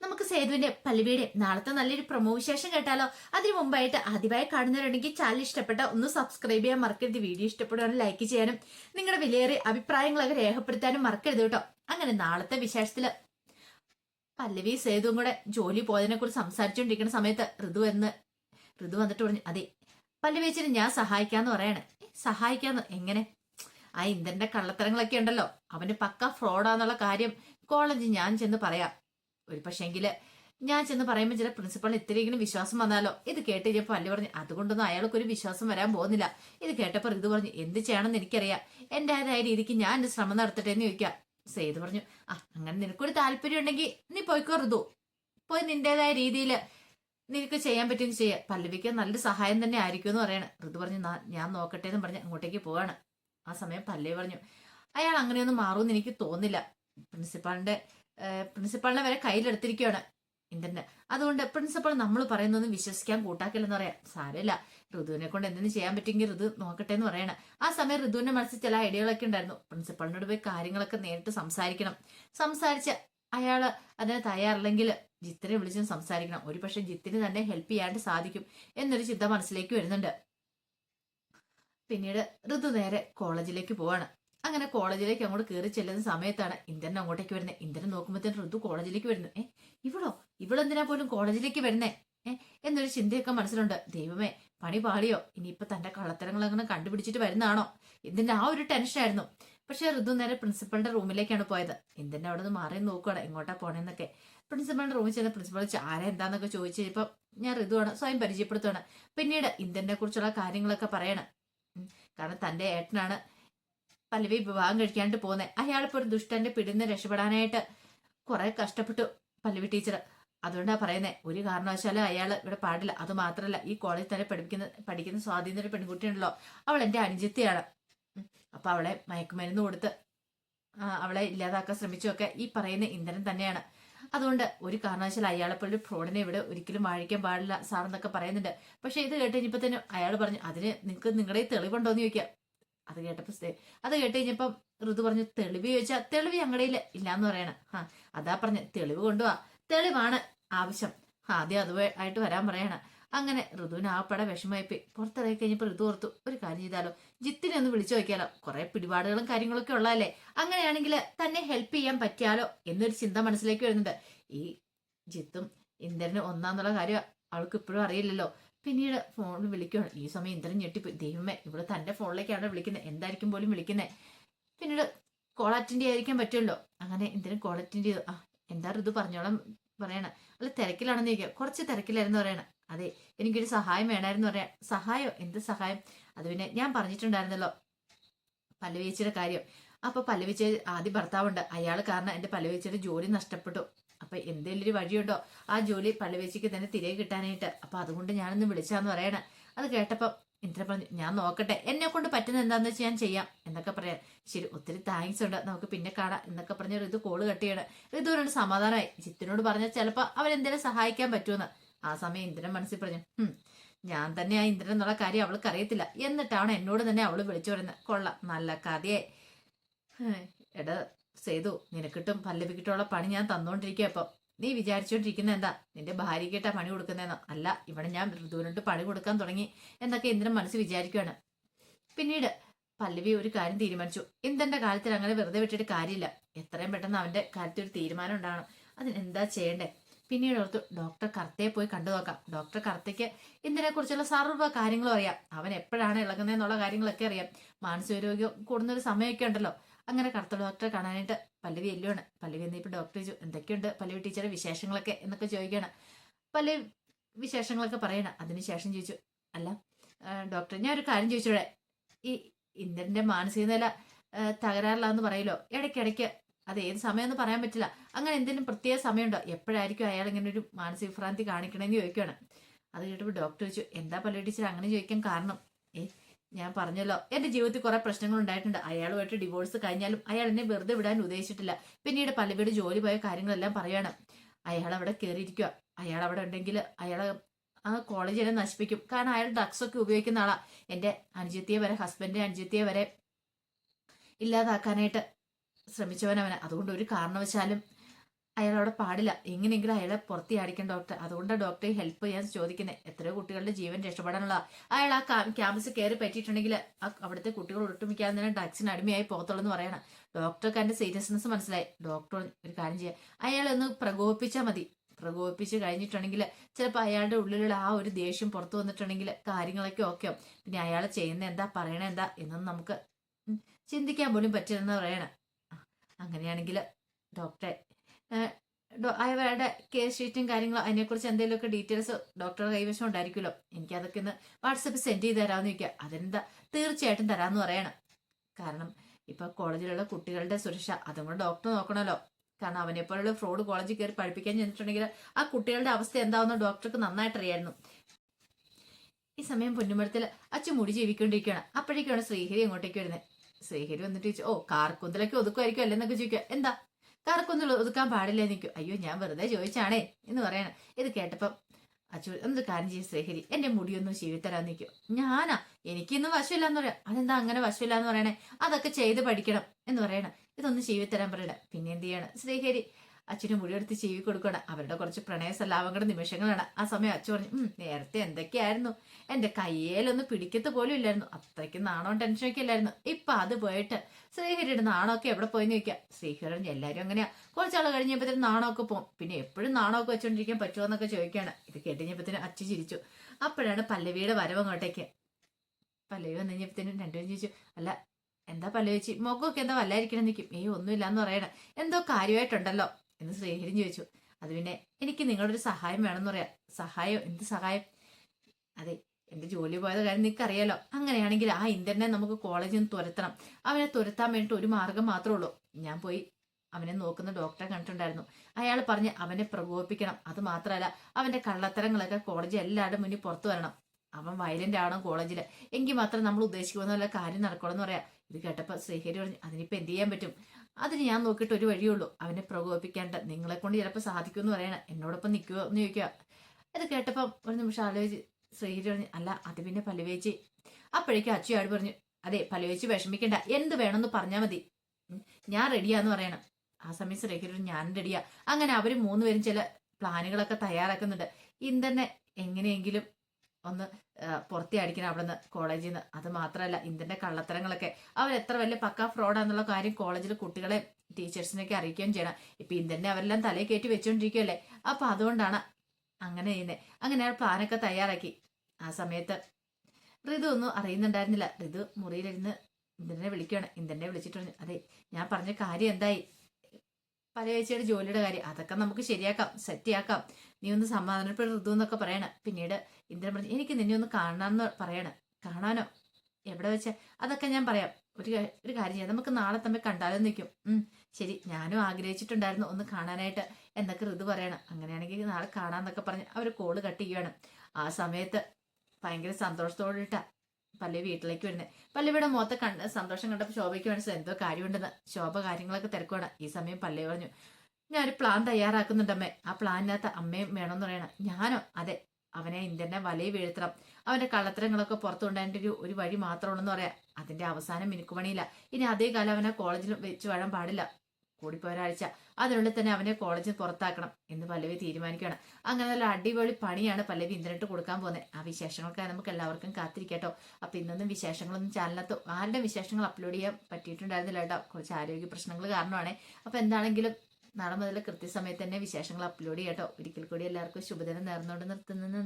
നമുക്ക് സേതുവിന്റെ പല്ലവിയുടെ നാളത്തെ നല്ലൊരു പ്രമോ വിശേഷം കേട്ടാലോ? അതിനു മുമ്പായിട്ട് ആദ്യമായി കാണുന്നവരുണ്ടെങ്കിൽ ചാനൽ ഇഷ്ടപ്പെട്ട ഒന്ന് സബ്സ്ക്രൈബ് ചെയ്യാൻ മറക്കരുത്. വീഡിയോ ഇഷ്ടപ്പെടുവാനും ലൈക്ക് ചെയ്യാനും നിങ്ങളുടെ വിലയേറിയ അഭിപ്രായങ്ങളൊക്കെ രേഖപ്പെടുത്താനും മറക്കരുത് കേട്ടോ. അങ്ങനെ നാളത്തെ വിശേഷത്തിൽ പല്ലവി സേതുവും കൂടെ ജോലി പോയതിനെ കുറിച്ച് സംസാരിച്ചുകൊണ്ടിരിക്കുന്ന സമയത്ത് ഋതു എന്ന് ഋതു വന്നിട്ട് പറഞ്ഞു അതെ പല്ലവി വെച്ചിന് ഞാൻ സഹായിക്കാന്ന് പറയണേ. "ഏ, സഹായിക്കാന്ന്? എങ്ങനെ? ആ ഇന്ദ്രന്റെ കള്ളത്തരങ്ങളൊക്കെ ഉണ്ടല്ലോ. അവന് പക്ക ഫ്രോഡാന്നുള്ള കാര്യം കോളേജ് ഞാൻ ചെന്ന് പറയാം. ഒരു പക്ഷേങ്കിൽ ഞാൻ ചെന്ന് പറയുമ്പോൾ ചില പ്രിൻസിപ്പളിന് ഇത്തിരിയെങ്കിലും വിശ്വാസം വന്നാലോ? ഇത് കേട്ട് കഴിഞ്ഞപ്പോൾ പറഞ്ഞു അതുകൊണ്ടൊന്നും അയാൾക്ക് ഒരു വിശ്വാസം വരാൻ പോകുന്നില്ല. ഇത് കേട്ടപ്പോൾ ഇത് പറഞ്ഞു എന്ത് ചെയ്യണമെന്ന് എനിക്കറിയാം. എന്റെതായ രീതിക്ക് ഞാൻ എന്റെ ശ്രമം നടത്തട്ടെ എന്ന് ചോദിക്കാം. സെയ്ത് പറഞ്ഞു ആ അങ്ങനെ നിനക്കൊരു താല്പര്യം ഉണ്ടെങ്കിൽ നീ പോയിക്കോ ഋതു പോയി നിന്റേതായ രീതിയിൽ നിനക്ക് ചെയ്യാൻ പറ്റുമെങ്കിൽ ചെയ്യാം. പല്ലവിക്ക് നല്ലൊരു സഹായം തന്നെ ആയിരിക്കും എന്ന് പറയണം. ഋതു പറഞ്ഞു ഞാൻ നോക്കട്ടെ എന്ന് പറഞ്ഞ് അങ്ങോട്ടേക്ക് പോവാണ്. ആ സമയം പല്ലവി പറഞ്ഞു അയാൾ അങ്ങനെയൊന്നും മാറുമെന്ന് എനിക്ക് തോന്നില്ല പ്രിൻസിപ്പാളിന്റെ പ്രിൻസിപ്പാളിനെ വരെ കയ്യിലെടുത്തിരിക്കുകയാണ് ഇന്റർനെ അതുകൊണ്ട് പ്രിൻസിപ്പൾ നമ്മൾ പറയുന്നൊന്നും വിശ്വസിക്കാൻ കൂട്ടാക്കില്ലെന്ന് പറയാം. സാരമില്ല. ഋതുവിനെ കൊണ്ട് എന്തെങ്കിലും ചെയ്യാൻ പറ്റുമെങ്കിൽ ഋതു നോക്കട്ടെ എന്ന് പറയണം. ആ സമയം ഋതുവിന്റെ മനസ്സിൽ ചില ഐഡിയകളൊക്കെ ഉണ്ടായിരുന്നു. പ്രിൻസിപ്പളിനോട് പോയി കാര്യങ്ങളൊക്കെ നേരിട്ട് സംസാരിക്കണം. സംസാരിച്ച് അയാൾ അതിന് തയ്യാറില്ലെങ്കിൽ ജിത്തിനെ വിളിച്ചും സംസാരിക്കണം. ഒരു പക്ഷെ ജിത്തിന് തന്നെ ഹെൽപ്പ് ചെയ്യാണ്ട് സാധിക്കും എന്നൊരു ചിന്ത മനസ്സിലേക്ക് വരുന്നുണ്ട്. പിന്നീട് ഋതു നേരെ കോളേജിലേക്ക് പോവാണ്. അങ്ങനെ കോളേജിലേക്ക് അങ്ങോട്ട് കയറി ചെല്ലുന്ന സമയത്താണ് ഇന്ദ്രൻ അങ്ങോട്ടേക്ക് വരുന്നത് ഇന്ദ്രൻ തന്നെ ഋതു കോളേജിലേക്ക് വരുന്നത് ഏ ഇവളോ? ഇവളെന്തിനാ പോലും കോളേജിലേക്ക് വരുന്നേ? ഏ എന്നൊരു ചിന്തയൊക്കെ മനസ്സിലുണ്ട്. ദൈവമേ പണി പാളിയോ? ഇനിയിപ്പോ തന്റെ കള്ളത്തരങ്ങൾ അങ്ങനെ കണ്ടുപിടിച്ചിട്ട് വരുന്നതാണോ? ഇതിന്റെ ആ ഒരു ടെൻഷനായിരുന്നു? പക്ഷെ ഋതു നേരെ പ്രിൻസിപ്പളിന്റെ റൂമിലേക്കാണ് പോയത്. ഇന്ത്യന്റെ അവിടെ നിന്ന് മാറി നോക്കുകയാണ് എങ്ങോട്ടാ പോണേന്നൊക്കെ. പ്രിൻസിപ്പളിന്റെ റൂമിൽ ചെന്ന് പ്രിൻസിപ്പൾ ആരെ എന്താന്നൊക്കെ ചോദിച്ചു കഴിഞ്ഞപ്പോ ഞാൻ ഋതുവാണ് സ്വയം പരിചയപ്പെടുത്തുകയാണ് പിന്നീട് ഇന്ത്യനെ കുറിച്ചുള്ള കാര്യങ്ങളൊക്കെ പറയണം. കാരണം തന്റെ ഏട്ടനാണ് പല്ലവി വിവാഹം കഴിക്കാണ്ട് പോകുന്നത് അയാളിപ്പോ ഒരു ദുഷ്ടന്റെ പിടിന്ന് രക്ഷപ്പെടാനായിട്ട് കുറെ കഷ്ടപ്പെട്ടു പല്ലവി ടീച്ചർ അതുകൊണ്ടാ പറയുന്നത് ഒരു കാരണവശാലും അയാൾ ഇവിടെ പാടില്ല. അത് മാത്രമല്ല ഈ കോളേജിൽ തന്നെ പഠിപ്പിക്കുന്ന പഠിക്കുന്ന സ്വാധീന ഒരു പെൺകുട്ടിയുണ്ടല്ലോ അവൾ എന്റെ അനുജത്തിയാണ്. അപ്പൊ അവളെ മയക്കുമരുന്ന് കൊടുത്ത് അവളെ ഇല്ലാതാക്കാൻ ശ്രമിച്ചൊക്കെ ഈ പറയുന്ന ഇന്ധനം തന്നെയാണ്. അതുകൊണ്ട് ഒരു കാരണവശാലും അയാളെപ്പോഴും ഫ്രോഡിനെ ഇവിടെ ഒരിക്കലും വാഴിക്കാൻ പാടില്ല സാർ എന്നൊക്കെ പറയുന്നുണ്ട്. പക്ഷെ ഇത് കേട്ട് തന്നെ അയാൾ പറഞ്ഞു അതിന് നിങ്ങൾക്ക് നിങ്ങളുടെ തെളിവുണ്ടോ എന്ന് ചോദിക്കാം. അത് കേട്ടപ്പോ സ്തേ- അത് കേട്ട് കഴിഞ്ഞപ്പം ഋതു പറഞ്ഞു തെളിവ് ചോദിച്ചാൽ തെളിവ് ഞങ്ങളുടെ ഇല്ല എന്ന് പറയണം. ആ അതാ പറഞ്ഞ തെളിവ് കൊണ്ടുപോവാ തെളിവാണ് ആവശ്യം. ആദ്യം അത് ആയിട്ട് വരാൻ പറയണ. അങ്ങനെ ഋതുവിന് ആ പട വിഷമമായിപ്പോയി. പുറത്തിറങ്ങി കഴിഞ്ഞപ്പോൾ ഋതു ഓർത്തു ഒരു കാര്യം ചെയ്താലോ ജിത്തിനെ ഒന്ന് വിളിച്ചു നോക്കിയാലോ കുറെ പിടിപാടുകളും കാര്യങ്ങളൊക്കെ ഉള്ളതല്ലേ? അങ്ങനെയാണെങ്കിൽ തന്നെ ഹെൽപ്പ് ചെയ്യാൻ പറ്റിയാലോ? എന്നൊരു ചിന്ത മനസ്സിലേക്ക് വരുന്നുണ്ട്. ഈ ജിത്തും ഇന്ദ്രനും ഒന്നാന്നുള്ള കാര്യം അവൾക്ക് ഇപ്പോഴും അറിയില്ലല്ലോ. പിന്നീട് ഫോണിൽ വിളിക്കുകയാണ് ഈ സമയം ഇന്ദ്രൻ ഞെട്ടിപ്പോയി. ദൈവമേ ഇവിടെ തന്റെ ഫോണിലേക്കാണ് വിളിക്കുന്നത്. എന്തായിരിക്കും പോലും വിളിക്കുന്നത് പിന്നീട് കോൾ അറ്റൻഡ് ചെയ്യാതിരിക്കാൻ പറ്റുമല്ലോ. അങ്ങനെ ഇന്ദ്രൻ കോൾ അറ്റൻഡ് ചെയ്തു ആ എന്താ ഋതു പറഞ്ഞോളം പറയണ? അല്ല തിരക്കിലാണെന്ന് ചോദിക്കുക കുറച്ച് തിരക്കിലായിരുന്നു പറയണ. അതെ എനിക്കൊരു സഹായം വേണമായിരുന്നു പറയാം സഹായം? എന്ത് സഹായം? അത് പിന്നെ ഞാൻ പറഞ്ഞിട്ടുണ്ടായിരുന്നല്ലോ. പല്ലവീച്ചയുടെ കാര്യം. അപ്പൊ പല്ലവിച്ച ആദ്യ ഭർത്താവുണ്ട്. അയാൾ കാരണം എന്റെ പല്ലവിച്ചയുടെ ജോലി നഷ്ടപ്പെട്ടു. അപ്പൊ എന്തെങ്കിലും ഒരു വഴിയുണ്ടോ? ആ ജോലി പള്ളിവേച്ചിക്ക് തന്നെ തിരികെ കിട്ടാനായിട്ട്. അപ്പൊ അതുകൊണ്ട് ഞാനൊന്ന് വിളിച്ചാന്ന് പറയണ. അത് കേട്ടപ്പോ ഇന്ദ്ര പറഞ്ഞു ഞാൻ നോക്കട്ടെ. എന്നെ കൊണ്ട് പറ്റുന്ന എന്താന്ന് വെച്ചാൽ ഞാൻ ചെയ്യാം. എന്നൊക്കെ പറയാം ശരി ഒത്തിരി താങ്ക്സ് ഉണ്ട്. നമുക്ക് പിന്നെ കാണാം എന്നൊക്കെ പറഞ്ഞ ഋതു കോൾ കട്ടിയാണ് ചെയ്യണം. ഋതുവിനോട് സമാധാനമായി. ചിത്തിനോട് പറഞ്ഞാൽ ചിലപ്പോ അവരെന്തെങ്കിലും സഹായിക്കാൻ പറ്റുമെന്ന് ആ സമയം ഇന്ദ്രൻ മനസ്സിൽ പറഞ്ഞു ഞാൻ തന്നെ ആ ഇന്ദ്രൻ എന്നുള്ള കാര്യം അവൾക്ക് അറിയത്തില്ല. എന്നിട്ടാണ് എന്നോട് തന്നെ അവൾ വിളിച്ചു വരുന്നത് കൊള്ളാം നല്ല കഥയെ ഹേ, എടാ സേതു നിനക്കിട്ടും പല്ലവിക്കിട്ടുള്ള പണി ഞാൻ തന്നോണ്ടിരിക്കുക നീ വിചാരിച്ചോണ്ടിരിക്കുന്ന എന്താ? നിന്റെ ഭാര്യയ്ക്കിട്ടാ പണി കൊടുക്കുന്നതെന്നോ അല്ല ഇവിടെ ഞാൻ ഋതുവിനോട്ട് പണി കൊടുക്കാൻ തുടങ്ങി. എന്നൊക്കെ ഇന്ദ്രൻ മനസ്സ് വിചാരിക്കുകയാണ് പിന്നീട് പല്ലവി ഒരു കാര്യം തീരുമാനിച്ചു. ഇന്ദ്രന്റെ കാലത്തിൽ അങ്ങനെ വെറുതെ വിട്ടിട്ട് കാര്യമില്ല. എത്രയും പെട്ടെന്ന് അവന്റെ കാര്യത്തിൽ ഒരു തീരുമാനം ഉണ്ടാകണം അതിന് എന്താ ചെയ്യണ്ടേ? പിന്നീട് ഓർത്തു ഡോക്ടർ കർത്തയെ പോയി കണ്ടു നോക്കാം. ഡോക്ടർ കർത്തയ്ക്ക് ഇതിനെ കുറിച്ചുള്ള സർവ കാര്യങ്ങളും അറിയാം. അവൻ എപ്പോഴാണ് ഇളകുന്നതെന്നുള്ള കാര്യങ്ങളൊക്കെ അറിയാം. മാനസിക രോഗ്യം കൂടുന്നൊരു സമയമൊക്കെ ഉണ്ടല്ലോ. അങ്ങനെ കറുത്ത ഡോക്ടറെ കാണാനായിട്ട് പല്ലവി എല്ലുവാണ് പല്ലവി എന്നിപ്പോൾ ഡോക്ടർ ചോദിച്ചു എന്തൊക്കെയുണ്ട്? പല്ലവി ടീച്ചറെ വിശേഷങ്ങളൊക്കെ എന്നൊക്കെ ചോദിക്കുകയാണ്. പല വിശേഷങ്ങളൊക്കെ പറയണം. അതിനുശേഷം ചോദിച്ചു അല്ല ഡോക്ടർ ഞാൻ ഒരു കാര്യം ചോദിച്ചോടെ? ഈ ഇന്ദ്രന്റെ മാനസിക നില തകരാറിലാന്ന് പറയലോ? ഇടയ്ക്കിടയ്ക്ക് അത് ഏത് സമയമെന്ന് പറയാൻ പറ്റില്ല. അങ്ങനെ എന്തെങ്കിലും പ്രത്യേക സമയമുണ്ടോ? എപ്പോഴായിരിക്കും അയാൾ ഇങ്ങനെ ഒരു മാനസിക വിഭ്രാന്തി കാണിക്കണമെന്ന് ചോദിക്കുകയാണ്. അത് കേട്ടപ്പോൾ ഡോക്ടർ ചോദിച്ചു എന്താ പല്ലവി ടീച്ചർ അങ്ങനെ ചോദിക്കാൻ കാരണം? ഏ ഞാൻ പറഞ്ഞല്ലോ എന്റെ ജീവിതത്തിൽ കുറെ പ്രശ്നങ്ങൾ ഉണ്ടായിട്ടുണ്ട്. അയാളുമായിട്ട് ഡിവോഴ്സ് കഴിഞ്ഞാലും അയാൾ എന്നെ വെറുതെ വിടാൻ ഉദ്ദേശിച്ചിട്ടില്ല. പിന്നീട് പല്ലവിയുടെ ജോലി പോയ കാര്യങ്ങളെല്ലാം പറയാണ്. അയാൾ അവിടെ കയറിയിരിക്കുക അയാൾ അവിടെ ഉണ്ടെങ്കിൽ അയാൾ ആ കോളേജിനെ നശിപ്പിക്കും. കാരണം അയാൾ ഡ്രഗ്സ് ഒക്കെ ഉപയോഗിക്കുന്ന ആളാ. എന്റെ അനുജത്തിയെ വരെ ഹസ്ബൻഡിന്റെ അനുജത്തിയെ വരെ ഇല്ലാതാക്കാനായിട്ട് ശ്രമിച്ചവനവന്. അതുകൊണ്ട് ഒരു കാരണവശാലും അയാൾ അവിടെ പാടില്ല. എങ്ങനെയെങ്കിലും അയാളെ പുറത്തിയാടിക്കണം ഡോക്ടർ അതുകൊണ്ട് ഡോക്ടർ ഹെൽപ്പ് ചെയ്യാൻ ചോദിക്കുന്നത് എത്രയോ കുട്ടികളുടെ ജീവൻ രക്ഷപ്പെടാനുള്ള. അയാൾ ആ ക്യാമ്പസ് കയറി പറ്റിയിട്ടുണ്ടെങ്കിൽ ആ അവിടുത്തെ കുട്ടികൾ ഒട്ടുമിക്കാതെ തന്നെ ഡ്രഗ്സിന് അടിമയായി പോകത്തുള്ളൂ എന്ന് പറയണം ഡോക്ടർക്ക് അതിന്റെ സീരിയസ്നെസ് മനസ്സിലായി. ഡോക്ടർ ഒരു കാര്യം ചെയ്യാം. അയാളെ ഒന്ന് പ്രകോപിപ്പിച്ചാൽ മതി. പ്രകോപിപ്പിച്ച് കഴിഞ്ഞിട്ടുണ്ടെങ്കിൽ ചിലപ്പോൾ അയാളുടെ ഉള്ളിലുള്ള ആ ഒരു ദേഷ്യം പുറത്തു വന്നിട്ടുണ്ടെങ്കിൽ കാര്യങ്ങളൊക്കെ ഓക്കെ പിന്നെ അയാൾ ചെയ്യുന്ന എന്താ പറയണ എന്താ എന്നൊന്നും നമുക്ക് ചിന്തിക്കാൻ പോലും പറ്റില്ലെന്ന് പറയണം. അങ്ങനെയാണെങ്കിൽ ഡോക്ടറെ അവരുടെ കേസ് ഷീറ്റും കാര്യങ്ങളും അതിനെക്കുറിച്ച് എന്തെങ്കിലുമൊക്കെ ഡീറ്റെയിൽസ് ഡോക്ടർ കൈവശം ഉണ്ടായിരിക്കുമല്ലോ. എനിക്ക് അതൊക്കെ ഒന്ന് വാട്സപ്പിൽ സെൻഡ് ചെയ്ത് തരാമെന്ന് ചോദിക്കുക അതെന്താ? തീർച്ചയായിട്ടും തരാമെന്ന് പറയണം. കാരണം ഇപ്പൊ കോളേജിലുള്ള കുട്ടികളുടെ സുരക്ഷ അതും കൂടെ ഡോക്ടർ നോക്കണമല്ലോ. കാരണം അവനെ പോലുള്ള ഫ്രോഡ് കോളേജിൽ കയറി പഠിപ്പിക്കാൻ ചെന്നിട്ടുണ്ടെങ്കിൽ ആ കുട്ടികളുടെ അവസ്ഥ എന്താവുന്ന ഡോക്ടർക്ക് നന്നായിട്ട് അറിയായിരുന്നു ഈ സമയം പൊന്നുമരത്തിൽ അച്ഛൻ മുടി ജീവിക്കൊണ്ടിരിക്കുകയാണ് അപ്പോഴേക്കാണ് ശ്രീഹരി അങ്ങോട്ടേക്ക് വരുന്നത്. ശ്രീഹരി വന്നിട്ട് ചോദിച്ചു ഓ കാർക്കുന്തലൊക്കെ ഒതുക്കുമായിരിക്കും അല്ലെന്നൊക്കെ ചോദിക്കുക. എന്താ? കാർക്കുന്തൽ ഒതുക്കാൻ പാടില്ല നിൽക്കും അയ്യോ ഞാൻ വെറുതെ ചോദിച്ചാണേ എന്ന് പറയണം. ഇത് കേട്ടപ്പം അച്ചു എന്ത് കാര്യം ചെയ്യും ശ്രീഹരി? എന്റെ മുടിയൊന്നും ശീവിത്തരാൻ നിൽക്കും ഞാനാ എനിക്കിന്നും വശമില്ലാന്ന് പറയാം. അതെന്താ അങ്ങനെ വശമില്ലാന്ന് പറയണേ? അതൊക്കെ ചെയ്ത് പഠിക്കണം എന്ന് പറയണം. ഇതൊന്ന് ശീവിത്തരാൻ പറയണം പിന്നെ എന്ത് ചെയ്യണം? ശ്രീഹരി അച്ഛന് മുടിയെടുത്ത് ചെവി കൊടുക്കണം അവരുടെ കുറച്ച് പ്രണയ സല്ലാപങ്ങളുടെ നിമിഷങ്ങളാണ്. ആ സമയം അച്ഛൻ പറഞ്ഞു "ഉം, നേരത്തെ എന്തൊക്കെയായിരുന്നു? എന്റെ കയ്യേലൊന്ന് പിടിക്കത്ത് പോലും ഇല്ലായിരുന്നു. അത്രയ്ക്ക് നാണവും ടെൻഷനൊക്കെ ഇല്ലായിരുന്നു. ഇപ്പൊ അത് പോയിട്ട് ശ്രീഹരിയുടെ നാണമൊക്കെ എവിടെ പോയെന്ന് ചോദിക്കാം. ശ്രീഹരൻ എല്ലാവരും അങ്ങനെയാ. കുറച്ചാൾ കഴിഞ്ഞപ്പോഴത്തേനും നാണമൊക്കെ പോകും. പിന്നെ എപ്പോഴും നാണമൊക്കെ വെച്ചോണ്ടിരിക്കാൻ പറ്റുമോ എന്നൊക്കെ ചോദിക്കുകയാണ്. ഇത് കേട്ടുകഴിഞ്ഞപ്പോഴത്തേനും അച്ഛൻ ചിരിച്ചു. അപ്പോഴാണ് പല്ലവിയുടെ വരവ് അങ്ങോട്ടേക്ക്. പല്ലവി വന്നു കഴിഞ്ഞപ്പോഴത്തേനും രണ്ടുപേരും ചോദിച്ചു അല്ല എന്താ പല്ലവി ചേച്ചി? മുഖമൊക്കെ എന്താ വല്ലായിരിക്കണം നിൽക്കും ഏയ് ഒന്നുമില്ല എന്ന് പറയണേ. എന്തോ കാര്യമായിട്ടുണ്ടല്ലോ. എന്ന് ശ്രീഹരി ചോദിച്ചു. അത് പിന്നെ എനിക്ക് നിങ്ങളുടെ ഒരു സഹായം വേണമെന്ന് പറയാം. സഹായം? എന്ത് സഹായം? അതെ എന്റെ ജോലി പോയത് കാര്യം നിനക്ക് അറിയാലോ അങ്ങനെയാണെങ്കിൽ ആ ഇന്ദ്രനെ നമുക്ക് കോളേജിൽ നിന്ന് തുരത്തണം. അവനെ തുരത്താൻ വേണ്ടിയിട്ട് ഒരു മാർഗം മാത്രമേ ഉള്ളൂ. ഞാൻ പോയി അവനെ നോക്കുന്ന ഡോക്ടറെ കണ്ടിട്ടുണ്ടായിരുന്നു. അയാൾ പറഞ്ഞ് അവനെ പ്രകോപിപ്പിക്കണം. അത് മാത്രമല്ല അവന്റെ കള്ളത്തരങ്ങളൊക്കെ കോളേജ് എല്ലാവരുടെ മുന്നിൽ പുറത്തു വരണം. അവൻ വയലന്റ് ആണോ കോളേജിൽ എങ്കിൽ മാത്രം നമ്മൾ ഉദ്ദേശിക്കുന്ന കാര്യം നടക്കണമെന്ന് പറയാം. ഇത് കേട്ടപ്പോൾ ശ്രീഹരി പറഞ്ഞു അതിനിപ്പോ എന്ത് ചെയ്യാൻ പറ്റും? അതിന് ഞാൻ നോക്കിയിട്ട് ഒരു വഴിയുള്ളൂ അവനെ പ്രകോപിപ്പിക്കാണ്ട് നിങ്ങളെ കൊണ്ട് ചിലപ്പോൾ സാധിക്കുമെന്ന് പറയണം. എന്നോടൊപ്പം നിൽക്കുമോ എന്ന് ചോദിക്കുക. അത് കേട്ടപ്പം ഒരു നിമിഷം ആലോചിച്ച് ശ്രീഹരി പറഞ്ഞു അല്ല അത് പിന്നെ പലവേച്ചി അപ്പോഴേക്കും ആട് പറഞ്ഞു അതെ പലവേച്ചി വിഷമിക്കണ്ട. എന്ത് വേണമെന്ന് പറഞ്ഞാൽ മതി. ഞാൻ റെഡിയാന്ന് പറയണം. ആ സമയം ശ്രീഹരി ഞാൻ റെഡിയാ. അങ്ങനെ അവർ മൂന്നുപേരും ചില പ്ലാനുകളൊക്കെ തയ്യാറാക്കുന്നുണ്ട്. ഇന്ന് തന്നെ എങ്ങനെയെങ്കിലും ഒന്ന് പുറത്തി അടിക്കണം അവിടെ നിന്ന് കോളേജിൽ നിന്ന് അത് മാത്രമല്ല ഇന്ത്യന്റെ കള്ളത്തരങ്ങളൊക്കെ. അവർ എത്ര വലിയ പക്ക ഫ്രോഡാന്നുള്ള കാര്യം കോളേജിൽ കുട്ടികളെ ടീച്ചേഴ്സിനൊക്കെ അറിയിക്കുകയും ചെയ്യണം. ഇപ്പൊ ഇന്ത്യനെ അവരെല്ലാം തലയിൽ കയറ്റി വെച്ചുകൊണ്ടിരിക്കുകയല്ലേ അപ്പൊ അതുകൊണ്ടാണ് അങ്ങനെ ചെയ്യുന്നത് അങ്ങനെ ആ പ്ലാനൊക്കെ തയ്യാറാക്കി. ആ സമയത്ത് ഋതു ഒന്നും അറിയുന്നുണ്ടായിരുന്നില്ല. ഋതു മുറിയിലിരുന്ന് ഇന്ദനെ വിളിക്കുകയാണ്. ഇന്ദനെ വിളിച്ചിട്ട് അതെ ഞാൻ പറഞ്ഞ കാര്യം എന്തായി? പലയാഴ്ചയുടെ ജോലിയുടെ കാര്യം. അതൊക്കെ നമുക്ക് ശരിയാക്കാം സെറ്റിയാക്കാം നീ ഒന്ന് സമാധാനപ്പെടുത്തു എന്നൊക്കെ പറയണം. പിന്നീട് ഇന്ദ്രൻ പറഞ്ഞു എനിക്ക് നിന്നെ ഒന്ന് കാണാമെന്ന് പറയണം. കാണാനോ? എവിടെ വെച്ച? അതൊക്കെ ഞാൻ പറയാം. ഒരു ഒരു കാര്യം ചെയ്യാം. നമുക്ക് നാളെ തമ്മിൽ കണ്ടാലും നിൽക്കും. ശരി ഞാനും ആഗ്രഹിച്ചിട്ടുണ്ടായിരുന്നു ഒന്ന് കാണാനായിട്ട് എന്നൊക്കെ ഋതു പറയണം. അങ്ങനെയാണെങ്കിൽ നാളെ കാണാന്നൊക്കെ പറഞ്ഞ് അവർ കോൾ കട്ട് ചെയ്യുകയാണ് ആ സമയത്ത് ഭയങ്കര സന്തോഷത്തോടിട്ടാ പല്ലവി വീട്ടിലേക്ക് വരുന്നത് പല്ലവിയുടെ മുഖത്തെ കണ്ട് സന്തോഷം കണ്ടപ്പോൾ ശോഭയ്ക്ക് മനസ്സിൽ എന്തോ കാര്യമുണ്ടെന്ന്. ശോഭ കാര്യങ്ങളൊക്കെ തിരക്കുവാണ്. ഈ സമയം പല്ലവി പറഞ്ഞു ഞാനൊരു പ്ലാൻ തയ്യാറാക്കുന്നുണ്ടമ്മേ ആ പ്ലാനിനകത്ത് അമ്മയും വേണമെന്ന് പറയണം. ഞാനോ? അതെ. അവനെ ഇന്ത്യനെ വലയിൽ വീഴ്ത്തണം. അവന്റെ കള്ളത്തരങ്ങളൊക്കെ പുറത്തു പുറത്തുകൊണ്ടതിന്റെ ഒരു ഒരു വഴി മാത്രമുള്ളെന്ന് പറയാം. അതിന്റെ അവസാനം മിനുക്കുമണിയില്ല ഇനി അതേ കാലം അവനെ കോളേജിൽ വെച്ച് വഴാൻ പാടില്ല. കൂടിപ്പോയ ഒരാഴ്ച. അതിനുള്ളിൽ തന്നെ അവനെ കോളേജിൽ പുറത്താക്കണം എന്ന് പല്ലവി തീരുമാനിക്കുകയാണ്. അങ്ങനെ നല്ല അടിപൊളി പണിയാണ് പല്ലവി ഇന്ദ്രനിട്ട് കൊടുക്കാൻ പോകുന്നത്. ആ വിശേഷങ്ങൾക്കായി നമുക്ക് എല്ലാവർക്കും കാത്തിരിക്കട്ടോ അപ്പൊ ഇന്നൊന്നും വിശേഷങ്ങളൊന്നും ചാനലത്ത് ആരുടെ വിശേഷങ്ങൾ അപ്ലോഡ് ചെയ്യാൻ പറ്റിയിട്ടുണ്ടായിരുന്നില്ല കേട്ടോ. കുറച്ച് ആരോഗ്യ പ്രശ്നങ്ങൾ കാരണമാണ്. അപ്പൊ എന്താണെങ്കിലും നാളെ മുതൽ കൃത്യസമയത്ത് തന്നെ വിശേഷങ്ങൾ അപ്ലോഡ് ചെയ്യാട്ടോ ഒരിക്കൽ കൂടി എല്ലാവർക്കും ശുഭദിനം നേർന്നുകൊണ്ട് നിർത്തുന്നു.